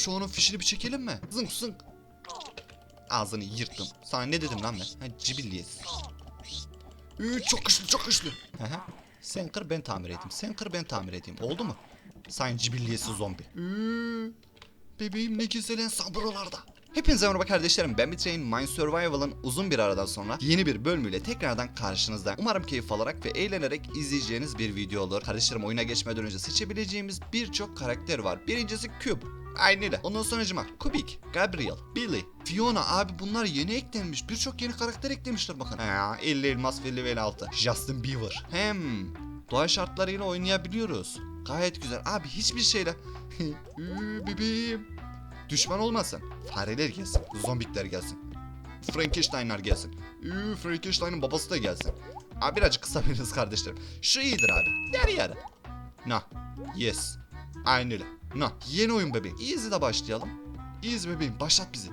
şu onun fişini bir çekelim mi? Zınk zınk. Ağzını yırttım. Sana ne dedim lan ben? Ha cibilliyes. Üü, çok güçlü çok güçlü. Sen kır ben tamir edeyim. Sen kır ben tamir edeyim. Oldu mu? Sayın cibilliyesi zombi. Üü, bebeğim ne güzel insan buralarda. Hepinize merhaba kardeşlerim. Ben Bitrain Mine Survival'ın uzun bir aradan sonra yeni bir bölümüyle tekrardan karşınızda. Umarım keyif alarak ve eğlenerek izleyeceğiniz bir video olur. Kardeşlerim oyuna geçmeden önce seçebileceğimiz birçok karakter var. Birincisi Cube. Aynı öyle. Ondan sonracıma Kubik, Gabriel, Billy, Fiona abi bunlar yeni eklenmiş. Birçok yeni karakter eklemişler bakın. Ha, 50 elmas ve level 6. Justin Bieber. Hem doğa şartlarıyla oynayabiliyoruz. Gayet güzel. Abi hiçbir şeyle... Bebeğim. Düşman olmasın. Fareler gelsin. Zombikler gelsin. Frankenstein'lar gelsin. Üü, Frankenstein'ın babası da gelsin. Abi birazcık kısa biriniz kardeşlerim. Şu iyidir abi. Yarı yarı. No. Yes. Aynı öyle. No. Yeni oyun bebeğim. Easy'de başlayalım. Easy bebeğim başlat bizi.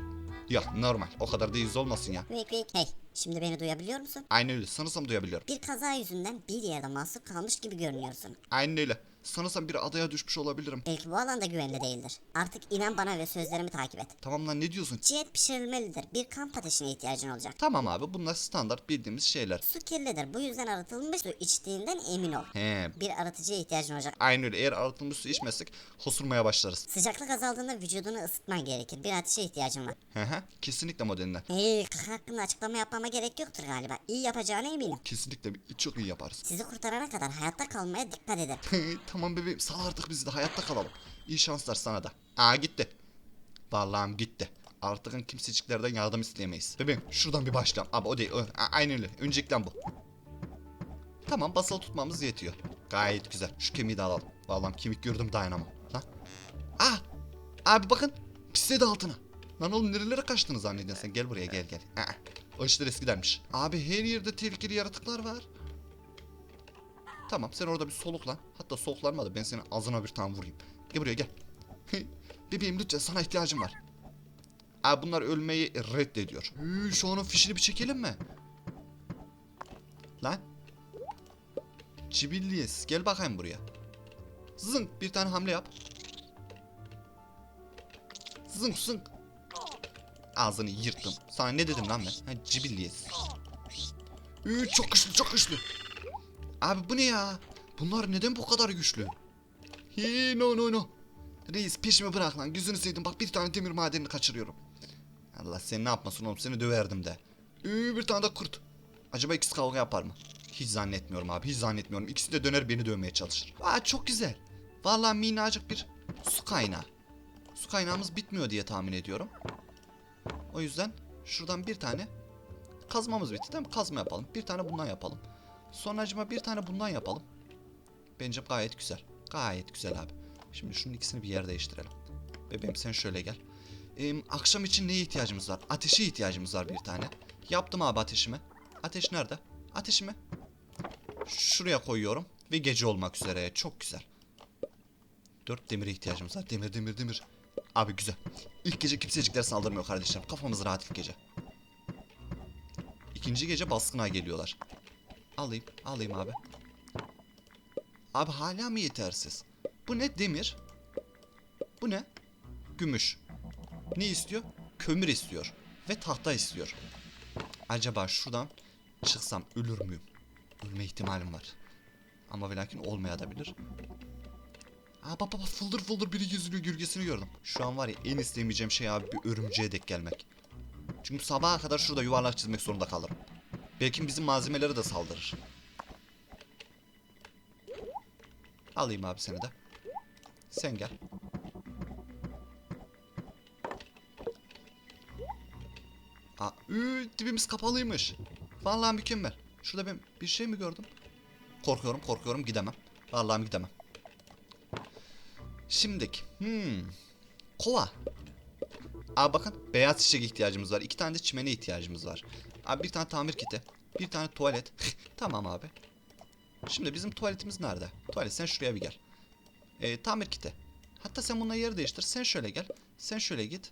Ya normal. O kadar da easy olmasın ya. Wake wake hey. Şimdi beni duyabiliyor musun? Aynı öyle. Sanırsam duyabiliyorum. Bir kaza yüzünden bir yerde mahsur kalmış gibi görünüyorsun. Aynı öyle. Sanırsam bir adaya düşmüş olabilirim. Belki bu alanda güvenli değildir. Artık inan bana ve sözlerimi takip et. Tamam lan ne diyorsun? Ciğer pişirilmelidir. Bir kamp ateşine ihtiyacın olacak. Tamam abi bunlar standart bildiğimiz şeyler. Su kirlidir. Bu yüzden arıtılmış su içtiğinden emin ol. He. Bir arıtıcıya ihtiyacın olacak. Aynı öyle. Eğer arıtılmış su içmezsek hosurmaya başlarız. Sıcaklık azaldığında vücudunu ısıtman gerekir. Bir ateşe ihtiyacın var. He he. Kesinlikle modelinden. Hey, kaka hakkında açıklama yapmama gerek yoktur galiba. İyi yapacağına eminim. Kesinlikle çok iyi yaparız. Sizi kurtarana kadar hayatta kalmaya dikkat edin. tamam bebeğim sal artık bizi de hayatta kalalım. İyi şanslar sana da. Aa gitti. Vallahi gitti. Artık kimseciklerden yardım isteyemeyiz. Bebeğim şuradan bir başlayalım. Abi o değil. O, aynen öyle. Öncelikten bu. Tamam basılı tutmamız yetiyor. Gayet güzel. Şu kemiği de alalım. Vallahi kemik gördüm dayanamam. Lan. Ah! Abi bakın. Pisledi altına. Lan oğlum nerelere kaçtığını zannediyorsun sen? Gel buraya gel gel. Aa, o işler eskidenmiş. Abi her yerde tehlikeli yaratıklar var. Tamam sen orada bir soluklan. Hatta soluklanma da ben senin ağzına bir tane vurayım. Gel buraya gel. Bebeğim lütfen sana ihtiyacım var. Abi bunlar ölmeyi reddediyor. Üü, şu onun fişini bir çekelim mi? Lan. Cibilliyes. Gel bakayım buraya. Zınk bir tane hamle yap. Zınk zınk. Ağzını yırttım. Sana ne dedim lan ben? Ha, cibilliyes. Üü, çok güçlü çok güçlü. Abi bu ne ya? Bunlar neden bu kadar güçlü? Hi no no no. Reis peşimi bırak lan. Gözünü sevdim. Bak bir tane demir madenini kaçırıyorum. Allah seni ne yapmasın oğlum. Seni döverdim de. Üü, bir tane de kurt. Acaba ikisi kavga yapar mı? Hiç zannetmiyorum abi. Hiç zannetmiyorum. İkisi de döner beni dövmeye çalışır. Aa çok güzel. Vallahi minnacık bir su kaynağı. Su kaynağımız bitmiyor diye tahmin ediyorum. O yüzden şuradan bir tane kazmamız bitti değil mi? Kazma yapalım. Bir tane bundan yapalım. Sonracıma bir tane bundan yapalım. Bence gayet güzel. Gayet güzel abi. Şimdi şunun ikisini bir yer değiştirelim. Bebeğim sen şöyle gel. Ee, akşam için neye ihtiyacımız var? Ateşe ihtiyacımız var bir tane. Yaptım abi ateşimi. Ateş nerede? Ateşimi. Şuraya koyuyorum. Ve gece olmak üzere. Çok güzel. Dört demire ihtiyacımız var. Demir demir demir. Abi güzel. İlk gece kimsecikler saldırmıyor kardeşlerim. Kafamız rahat ilk gece. İkinci gece baskına geliyorlar. Alayım, alayım abi. Abi hala mı yetersiz? Bu ne? Demir. Bu ne? Gümüş. Ne istiyor? Kömür istiyor. Ve tahta istiyor. Acaba şuradan çıksam ölür müyüm? Ölme ihtimalim var. Ama ve lakin olmayabilir. Aa bak bak bak, fıldır fıldır biri yüzünü gürgesini gördüm. Şu an var ya en istemeyeceğim şey abi bir örümceğe dek gelmek. Çünkü sabaha kadar şurada yuvarlak çizmek zorunda kalırım. Belki bizim malzemeleri de saldırır. Alayım abi seni de. Sen gel. Aa, üü, dibimiz kapalıymış. Vallahi mükemmel. Şurada ben bir şey mi gördüm? Korkuyorum, korkuyorum gidemem. Vallahi gidemem. Şimdik. Hmm. Kova. Abi bakın beyaz çiçek ihtiyacımız var. İki tane de çimene ihtiyacımız var. Abi bir tane tamir kiti. Bir tane tuvalet. tamam abi. Şimdi bizim tuvaletimiz nerede? Tuvalet sen şuraya bir gel. Ee, tamir kiti. Hatta sen bununla yer değiştir. Sen şöyle gel. Sen şöyle git.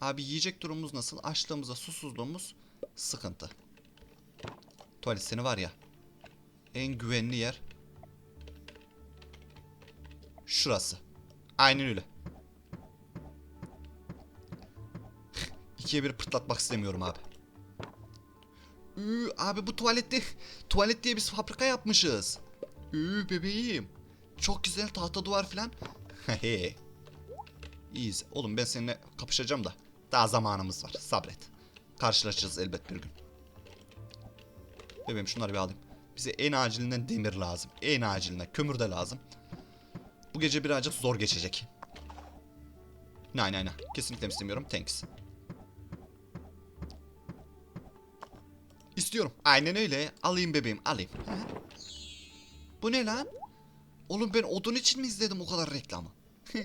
Abi yiyecek durumumuz nasıl? Açlığımızda susuzluğumuz sıkıntı. Tuvalet seni var ya. En güvenli yer. Şurası. Aynen öyle. ikiye bir pırtlatmak istemiyorum abi. Ü, abi bu tuvalette tuvalet diye biz fabrika yapmışız. Ü, bebeğim. Çok güzel tahta duvar falan. İyiyiz. Oğlum ben seninle kapışacağım da. Daha zamanımız var. Sabret. Karşılaşacağız elbet bir gün. Bebeğim şunları bir alayım. Bize en acilinden demir lazım. En acilinden. Kömür de lazım. Bu gece birazcık zor geçecek. Nay nay nay. Kesinlikle istemiyorum. Thanks. İstiyorum. Aynen öyle. Alayım bebeğim alayım. Hı. Bu ne lan? Oğlum ben odun için mi izledim o kadar reklamı?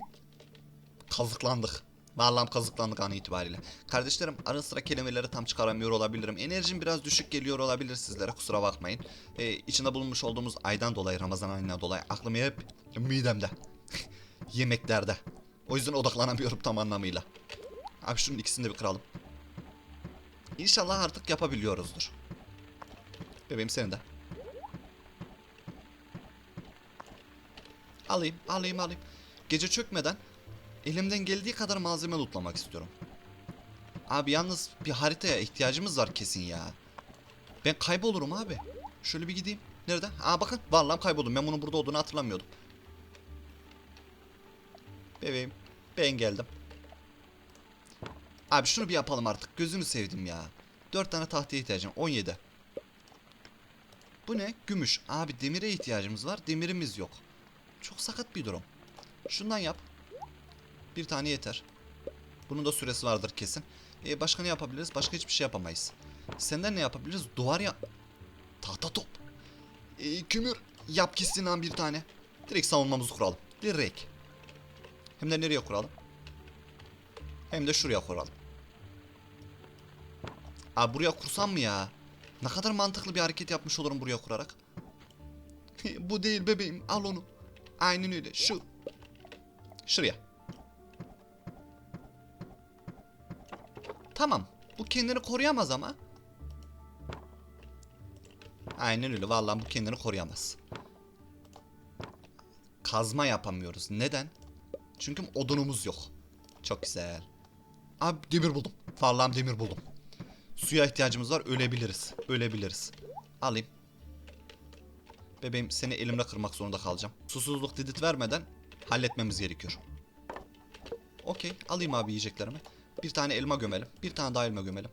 kazıklandık. Vallahi kazıklandık an itibariyle. Kardeşlerim ara sıra kelimeleri tam çıkaramıyor olabilirim. Enerjim biraz düşük geliyor olabilir sizlere kusura bakmayın. Ee, içinde bulunmuş olduğumuz aydan dolayı Ramazan ayından dolayı aklım hep midemde. Yemeklerde. O yüzden odaklanamıyorum tam anlamıyla. Abi şunun ikisini de bir kıralım. İnşallah artık yapabiliyoruzdur. Bebeğim senin de. Alayım, alayım, alayım. Gece çökmeden elimden geldiği kadar malzeme lootlamak istiyorum. Abi yalnız bir haritaya ihtiyacımız var kesin ya. Ben kaybolurum abi. Şöyle bir gideyim. Nerede? Aa bakın vallahi kayboldum. Ben bunun burada olduğunu hatırlamıyordum. Bebeğim ben geldim. Abi şunu bir yapalım artık. Gözünü sevdim ya. 4 tane tahtaya ihtiyacım. 17. Bu ne? Gümüş. Abi demire ihtiyacımız var. Demirimiz yok. Çok sakat bir durum. Şundan yap. Bir tane yeter. Bunun da süresi vardır kesin. E, başka ne yapabiliriz? Başka hiçbir şey yapamayız. Senden ne yapabiliriz? Duvar ya... Tahta top. E, kömür. Yap lan bir tane. Direkt savunmamızı kuralım. Direkt. Hem de nereye kuralım? Hem de şuraya kuralım. Abi buraya kursam mı ya? Ne kadar mantıklı bir hareket yapmış olurum buraya kurarak. Bu değil bebeğim al onu. Aynen öyle şu. Şuraya. Tamam. Bu kendini koruyamaz ama. Aynen öyle. Vallahi bu kendini koruyamaz. Kazma yapamıyoruz. Neden? Çünkü odunumuz yok. Çok güzel. Abi demir buldum. Vallahi demir buldum. Suya ihtiyacımız var. Ölebiliriz. Ölebiliriz. Alayım. Bebeğim seni elimle kırmak zorunda kalacağım. Susuzluk didit vermeden halletmemiz gerekiyor. Okey. Alayım abi yiyeceklerimi. Bir tane elma gömelim. Bir tane daha elma gömelim.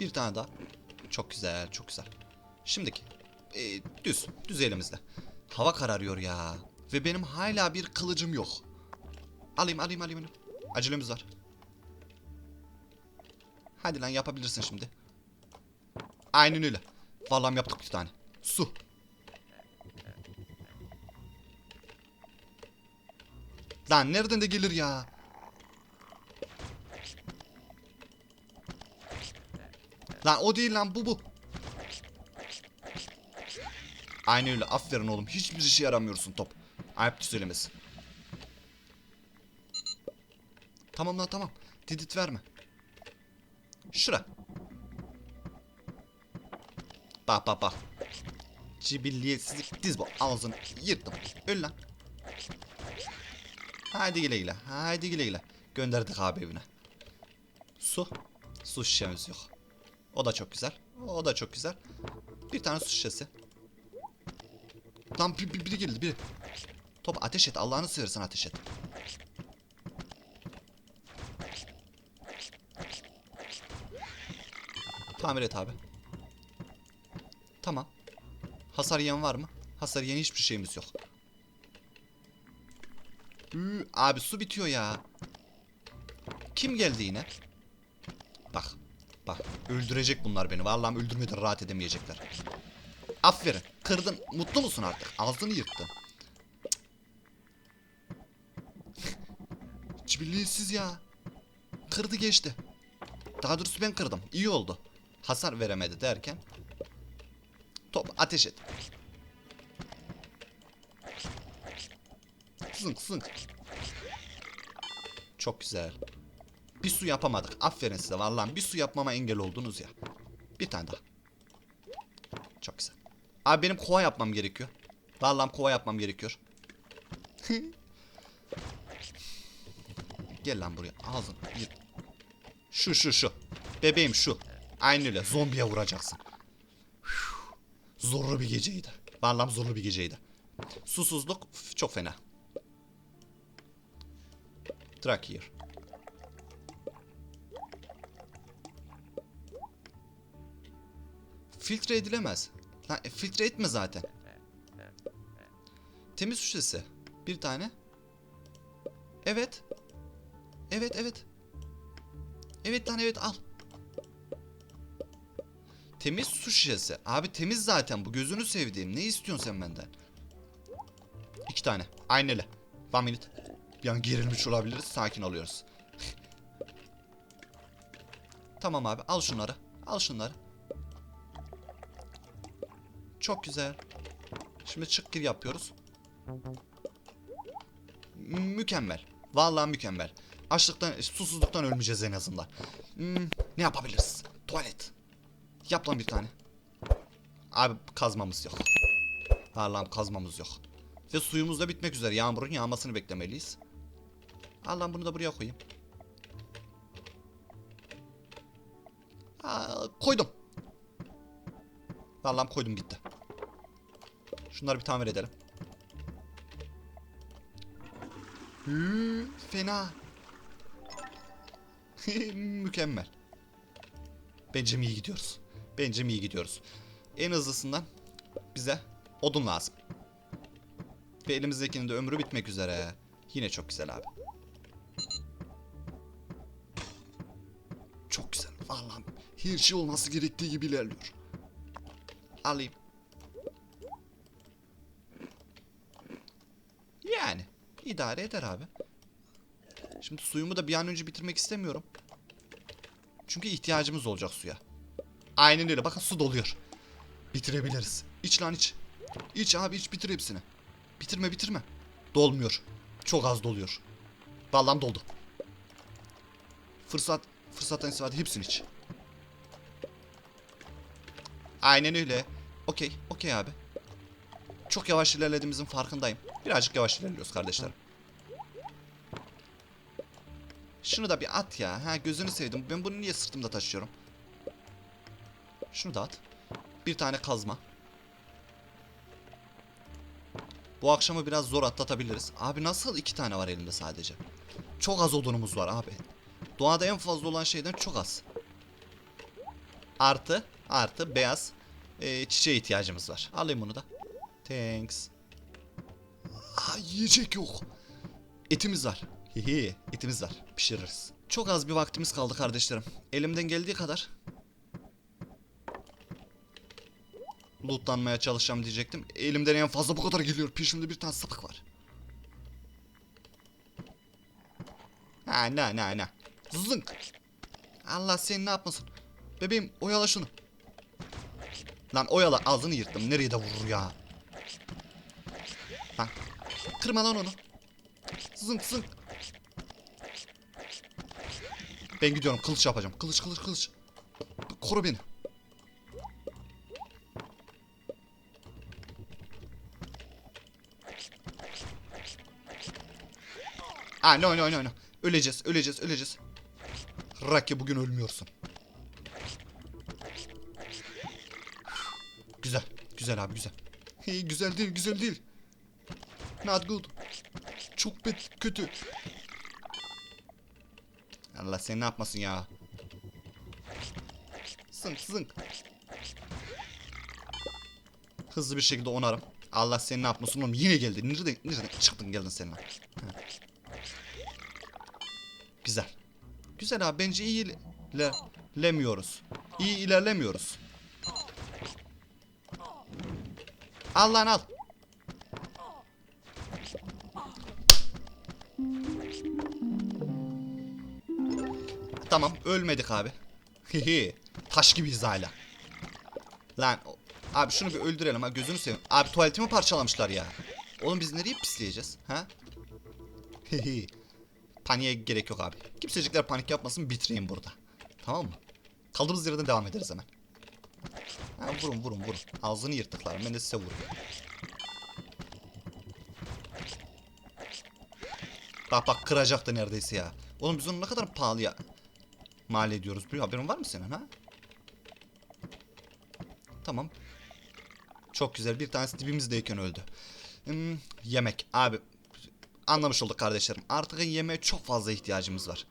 Bir tane daha. Çok güzel. Çok güzel. Şimdiki. Ee, düz. Düz elimizde. Hava kararıyor ya. Ve benim hala bir kılıcım yok. Alayım alayım alayım. alayım. Acelemiz var. Hadi lan yapabilirsin şimdi. Aynen öyle. Vallahi yaptık bir tane. Su. Lan nereden de gelir ya? Lan o değil lan bu bu. Aynen öyle aferin oğlum. Hiçbir işe yaramıyorsun top. Ayıp söylemesi. Tamam lan tamam. Didit verme. Şura. Bak bak bak. Cibilliyetsizlik diz bu. Ağzını yırttım. Öl lan. Haydi güle güle. Haydi güle güle. Gönderdik abi evine. Su. Su şişemiz yok. O da çok güzel. O da çok güzel. Bir tane su şişesi. Lan bir, bir, biri geldi biri. Top ateş et. Allah'ını seversen ateş et. Tamir et abi. Tamam. Hasar yiyen var mı? Hasar yiyen hiçbir şeyimiz yok. Üü, abi su bitiyor ya. Kim geldi yine? Bak. Bak. Öldürecek bunlar beni. Vallahi öldürmeden rahat edemeyecekler. Aferin. Kırdın. Mutlu musun artık? Ağzını yırttın. Cibilliyetsiz ya. Kırdı geçti. Daha doğrusu ben kırdım. İyi oldu. Hasar veremedi derken. Top ateş et. Zınk zınk. Çok güzel. Bir su yapamadık. Aferin size vallahi bir su yapmama engel oldunuz ya. Bir tane daha. Çok güzel. Abi benim kova yapmam gerekiyor. Vallahi kova yapmam gerekiyor. Gel lan buraya. Ağzını. Şu şu şu. Bebeğim şu. Aynı öyle zombiye vuracaksın. Zorlu bir geceydi. Vallahi zorlu bir geceydi. Susuzluk çok fena. Track here. Filtre edilemez. Lan, e, filtre etme zaten. Temiz su şişesi. Bir tane. Evet. Evet evet. Evet lan evet al. Temiz su şişesi. Abi temiz zaten bu gözünü sevdiğim. Ne istiyorsun sen benden? İki tane. Aynılı. One minute. Bir an gerilmiş olabiliriz. Sakin oluyoruz. tamam abi al şunları. Al şunları. Çok güzel. Şimdi çık gir yapıyoruz. M- mükemmel. Vallahi mükemmel. Açlıktan, susuzluktan ölmeyeceğiz en azından. Hmm, ne yapabiliriz? Tuvalet. Yap lan bir tane. Abi kazmamız yok. Allah'ım kazmamız yok. Ve suyumuz da bitmek üzere. Yağmurun yağmasını beklemeliyiz. Allah'ım bunu da buraya koyayım. Aa, koydum. Allah'ım koydum gitti. Şunları bir tamir edelim. Hı, fena. Mükemmel. Bence iyi gidiyoruz. Bence iyi gidiyoruz. En hızlısından bize odun lazım. Ve elimizdekinin de ömrü bitmek üzere. Yine çok güzel abi. Çok güzel. Vallahi her şey olması gerektiği gibi ilerliyor. Alayım. Yani idare eder abi. Şimdi suyumu da bir an önce bitirmek istemiyorum. Çünkü ihtiyacımız olacak suya. Aynen öyle. Bakın su doluyor. Bitirebiliriz. İç lan iç. İç abi iç bitir hepsini. Bitirme bitirme. Dolmuyor. Çok az doluyor. Vallahi doldu. Fırsat fırsattan istifade hepsini iç. Aynen öyle. Okey. Okey abi. Çok yavaş ilerlediğimizin farkındayım. Birazcık yavaş ilerliyoruz kardeşlerim. Şunu da bir at ya. Ha gözünü sevdim. Ben bunu niye sırtımda taşıyorum? Şunu da at. Bir tane kazma. Bu akşamı biraz zor atlatabiliriz. Abi nasıl iki tane var elimde sadece? Çok az odunumuz var abi. Doğada en fazla olan şeyden çok az. Artı, artı beyaz e, çiçeğe ihtiyacımız var. Alayım bunu da. Thanks. Aa, yiyecek yok. Etimiz var. Hihi, etimiz var. Pişiririz. Çok az bir vaktimiz kaldı kardeşlerim. Elimden geldiği kadar lootlanmaya çalışacağım diyecektim. Elimden en fazla bu kadar geliyor. Peşimde bir tane sapık var. Ha ne ne ne. Zınk. Allah seni ne yapmasın. Bebeğim oyala şunu. Lan oyala ağzını yırttım. Nereye de vurur ya. Lan. Kırma lan onu. Zınk zınk. Ben gidiyorum kılıç yapacağım. Kılıç kılıç kılıç. Koru beni. Aa no no no no. Öleceğiz öleceğiz öleceğiz. Raki bugün ölmüyorsun. Güzel. Güzel abi güzel. Hey, güzel değil güzel değil. Not good. Çok bet kötü. Allah seni ne yapmasın ya. Zınk zınk. Hızlı bir şekilde onarım. Allah seni ne yapmasın oğlum yine geldi. Nereden, nereden çıktın geldin sen lan. Güzel abi bence iyi ilerlemiyoruz. İyi ilerlemiyoruz. Al lan al. Tamam ölmedik abi. Hihi. Taş gibiyiz hala. Lan abi şunu bir öldürelim ha gözünü seveyim. Abi tuvaletimi parçalamışlar ya. Oğlum biz nereye pisleyeceğiz ha? Hihi. Paniğe gerek yok abi. Kimsecikler panik yapmasın bitireyim burada. Tamam mı? Kaldığımız yerden devam ederiz hemen. Ha, vurun vurun vurun. Ağzını yırttıklar. Ben de size vurayım. Bak bak kıracaktı neredeyse ya. Oğlum biz onu ne kadar pahalıya mal ediyoruz. Bir haberin var mı senin ha? Tamam. Çok güzel. Bir tanesi dibimizdeyken öldü. Hmm, yemek. Abi anlamış olduk kardeşlerim. Artık yemeğe çok fazla ihtiyacımız var.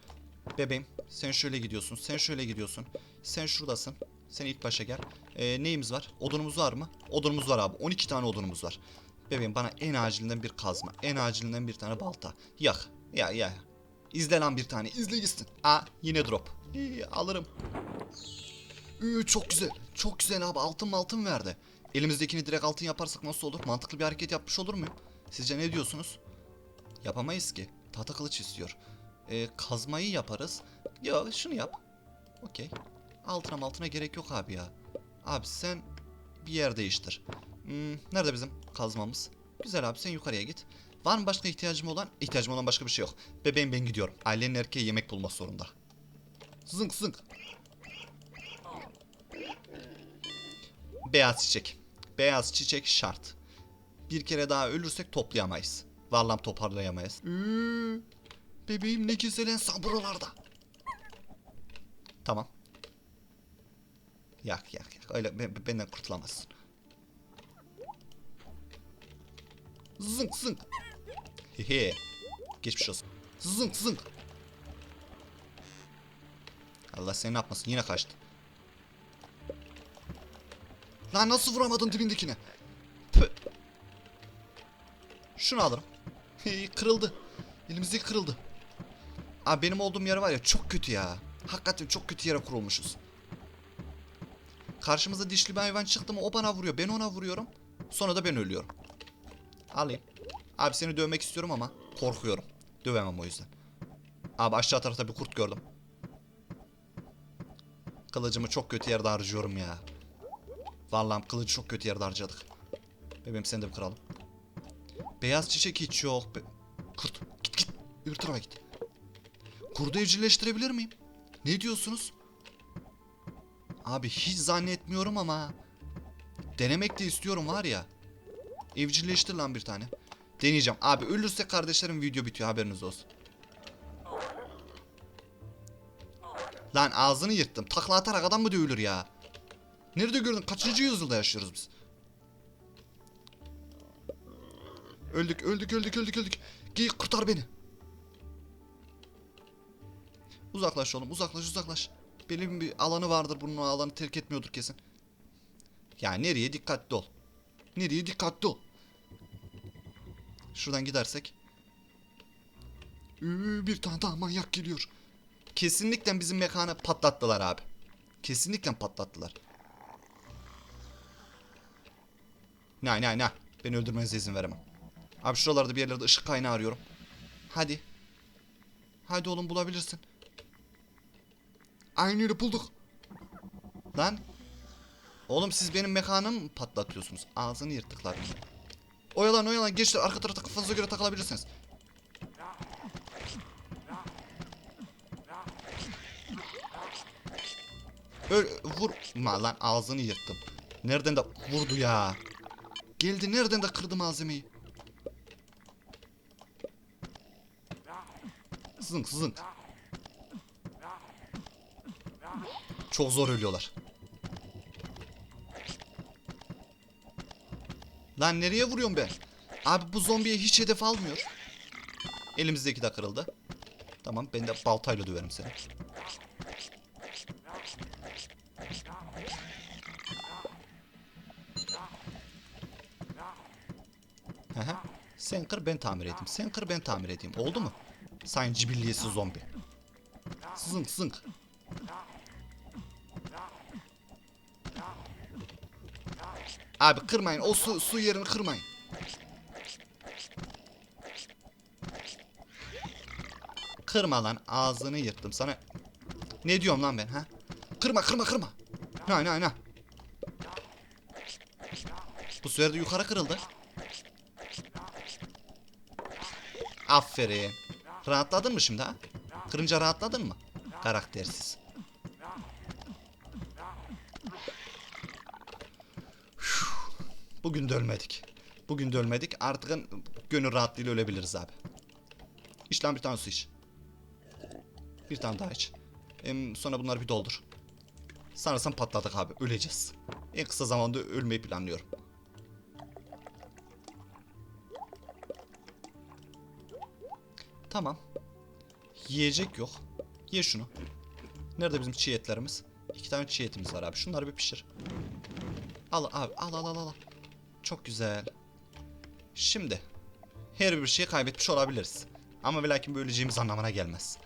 Bebeğim sen şöyle gidiyorsun. Sen şöyle gidiyorsun. Sen şuradasın. Sen ilk başa gel. Ee, neyimiz var? Odunumuz var mı? Odunumuz var abi. 12 tane odunumuz var. Bebeğim bana en acilinden bir kazma. En acilinden bir tane balta. Yak. Ya ya. İzle lan bir tane. İzle gitsin. Aa yine drop. İyi alırım. Üü, çok güzel. Çok güzel abi. Altın altın verdi. Elimizdekini direkt altın yaparsak nasıl olur? Mantıklı bir hareket yapmış olur muyum? Sizce ne diyorsunuz? Yapamayız ki. Tahta kılıç istiyor. Ee, kazmayı yaparız. Ya şunu yap. Okey. Altına altına gerek yok abi ya. Abi sen bir yer değiştir. Hmm, nerede bizim kazmamız? Güzel abi sen yukarıya git. Var mı başka ihtiyacım olan? İhtiyacım olan başka bir şey yok. Bebeğim ben gidiyorum. Ailenin erkeği yemek bulmak zorunda. Zınk zınk. Beyaz çiçek. Beyaz çiçek şart. Bir kere daha ölürsek toplayamayız. Varlam toparlayamayız. Üü, bebeğim ne güzel insan buralarda. Tamam. Yak yak yak. Öyle be- benden kurtulamazsın. Zınk zınk. Hehe. Geçmiş olsun. Zınk zınk. Allah seni ne yapmasın yine kaçtı. Lan nasıl vuramadın dibindekine? Püh. Şunu alırım. Hey, kırıldı. Elimizdeki kırıldı. Abi benim olduğum yer var ya çok kötü ya. Hakikaten çok kötü yere kurulmuşuz. Karşımıza dişli bir hayvan çıktı mı o bana vuruyor. Ben ona vuruyorum. Sonra da ben ölüyorum. Alayım. Abi seni dövmek istiyorum ama korkuyorum. Dövemem o yüzden. Abi aşağı tarafta bir kurt gördüm. Kılıcımı çok kötü yerde harcıyorum ya. Vallahi kılıcı çok kötü yerde harcadık. Bebeğim sen de bir kıralım. Beyaz çiçek hiç yok. Be Kurt git git. Öbür tarafa git. Kurdu evcilleştirebilir miyim? Ne diyorsunuz? Abi hiç zannetmiyorum ama. Denemek de istiyorum var ya. Evcilleştir lan bir tane. Deneyeceğim. Abi ölürse kardeşlerim video bitiyor haberiniz olsun. Lan ağzını yırttım. Takla atarak adam mı dövülür ya? Nerede gördün? Kaçıncı yüzyılda yaşıyoruz biz? Öldük, öldük, öldük, öldük, öldük. Geyik kurtar beni. Uzaklaş oğlum, uzaklaş, uzaklaş. Benim bir alanı vardır, bunun alanı terk etmiyordur kesin. Ya nereye dikkatli ol. Nereye dikkatli ol. Şuradan gidersek. Üü, bir tane daha manyak geliyor. Kesinlikle bizim mekanı patlattılar abi. Kesinlikle patlattılar. Ne ne ne. Beni öldürmenize izin veremem. Abi şuralarda bir yerlerde ışık kaynağı arıyorum. Hadi. Hadi oğlum bulabilirsin. Aynı yeri bulduk. Lan. Oğlum siz benim mekanımı mı patlatıyorsunuz? Ağzını yırttıklar. Oyalan oyalan geç arka tarafa kafanıza göre takılabilirsiniz. Öl vur. Ma lan ağzını yırttım. Nereden de vurdu ya. Geldi nereden de kırdı malzemeyi. Zınk zınk. Çok zor ölüyorlar. Lan nereye vuruyorum ben? Abi bu zombiye hiç hedef almıyor. Elimizdeki de kırıldı. Tamam ben de baltayla döverim seni. Aha. Sen kır ben tamir edeyim. Sen kır ben tamir edeyim. Oldu mu? Sayın cibilliyesi zombi. Zınk zınk. Abi kırmayın. O su, su yerini kırmayın. Kırma lan. Ağzını yırttım sana. Ne diyorum lan ben ha? Kırma kırma kırma. Ne ne ne. Bu sefer de yukarı kırıldı. Aferin. Rahatladın mı şimdi ha? Kırınca rahatladın mı? Karaktersiz. Bugün de ölmedik. Bugün de ölmedik. Artık gönül rahatlığıyla ölebiliriz abi. İç lan bir tane su iç. Bir tane daha iç. Em, sonra bunları bir doldur. Sanırsam patladık abi. Öleceğiz. En kısa zamanda ölmeyi planlıyorum. Tamam. Yiyecek yok. Ye şunu. Nerede bizim çiğ etlerimiz? İki tane çiğ etimiz var abi. Şunları bir pişir. Al abi al al al al. Çok güzel. Şimdi her bir şeyi kaybetmiş olabiliriz. Ama ve lakin böyle öleceğimiz anlamına gelmez.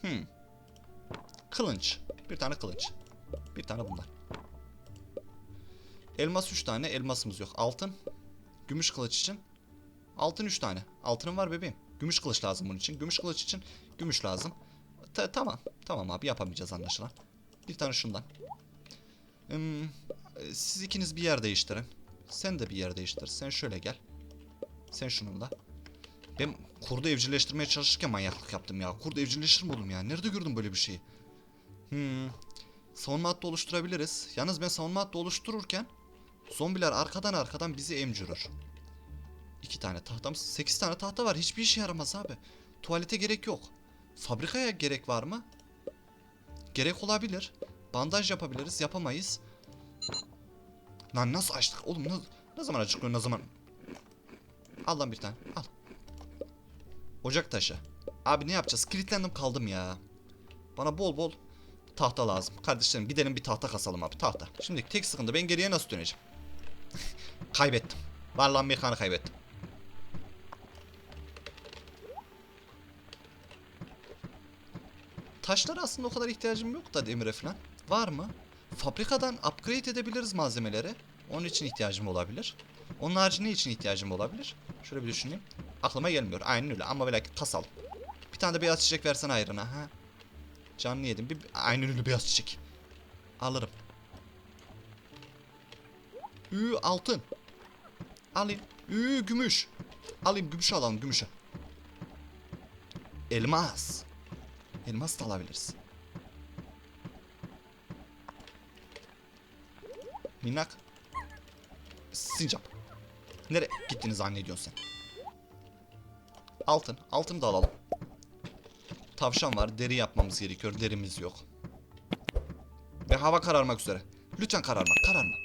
Hmm. Kılınç. Bir tane kılıç. Bir tane bunlar. Elmas 3 tane. Elmasımız yok. Altın. Gümüş kılıç için. Altın 3 tane. Altının var bebeğim. Gümüş kılıç lazım bunun için. Gümüş kılıç için gümüş lazım. Ta- tamam. Tamam abi yapamayacağız anlaşılan. Bir tane şundan. Hmm, e, siz ikiniz bir yer değiştirin. Sen de bir yer değiştir. Sen şöyle gel. Sen şununla. Ben kurdu evcilleştirmeye çalışırken manyaklık yaptım ya. Kurdu evcilleşir mi oğlum ya? Nerede gördüm böyle bir şeyi? Hmm. Savunma hattı oluşturabiliriz. Yalnız ben savunma hattı oluştururken zombiler arkadan arkadan bizi emcürür. İki tane tahtamız, sekiz tane tahta var. Hiçbir işe yaramaz abi. Tuvalete gerek yok. Fabrikaya gerek var mı? Gerek olabilir. Bandaj yapabiliriz. Yapamayız. Lan nasıl açtık? Oğlum ne, ne zaman açıklıyor ne zaman? Al lan bir tane. Al. Ocak taşı. Abi ne yapacağız? Kilitlendim kaldım ya. Bana bol bol tahta lazım. Kardeşlerim gidelim bir tahta kasalım abi. Tahta. Şimdi tek sıkıntı ben geriye nasıl döneceğim? kaybettim. Vallahi mekanı kaybettim. Taşlara aslında o kadar ihtiyacım yok da demire falan. Var mı? Fabrikadan upgrade edebiliriz malzemeleri. Onun için ihtiyacım olabilir. Onun harici ne için ihtiyacım olabilir? Şöyle bir düşüneyim. Aklıma gelmiyor. Aynen öyle ama belki kasalım. Bir tane de beyaz çiçek versen ayrına ha. Canlı yedim. Bir, aynen öyle beyaz çiçek. Alırım. Ü altın. Alayım. Ü gümüş. Alayım gümüş alalım gümüşü. Elmas. Elmas da alabiliriz. Minnak. Sincap. Nereye gittiğini zannediyorsun sen? Altın. Altını da alalım. Tavşan var. Deri yapmamız gerekiyor. Derimiz yok. Ve hava kararmak üzere. Lütfen kararma. Kararma.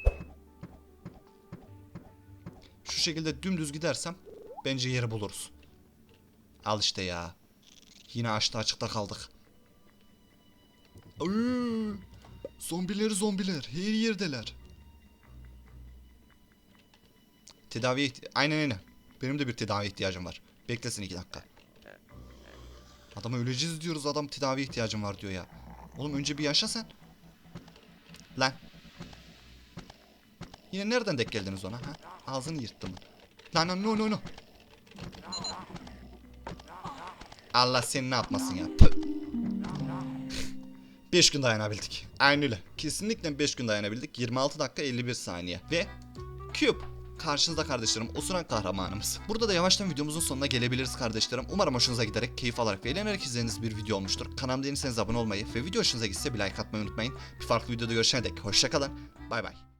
Şu şekilde dümdüz gidersem bence yeri buluruz. Al işte ya. Yine açta açıkta kaldık. Ayy, zombiler zombiler her yerdeler. Tedaviye ihti- Aynen aynen. Benim de bir tedavi ihtiyacım var. Beklesin iki dakika. Adama öleceğiz diyoruz adam tedavi ihtiyacım var diyor ya. Oğlum önce bir yaşa sen. Lan. Yine nereden denk geldiniz ona ha? Ağzını yırttım. Lan lan no no no. Allah seni ne yapmasın ya. Tüh. 5 gün dayanabildik. Aynı öyle. Kesinlikle 5 gün dayanabildik. 26 dakika 51 saniye. Ve Cube. Karşınızda kardeşlerim osuran kahramanımız. Burada da yavaştan videomuzun sonuna gelebiliriz kardeşlerim. Umarım hoşunuza giderek, keyif alarak ve eğlenerek izlediğiniz bir video olmuştur. Kanalıma değilseniz abone olmayı ve video hoşunuza gitse bir like atmayı unutmayın. Bir farklı videoda görüşene dek hoşçakalın. Bay bay.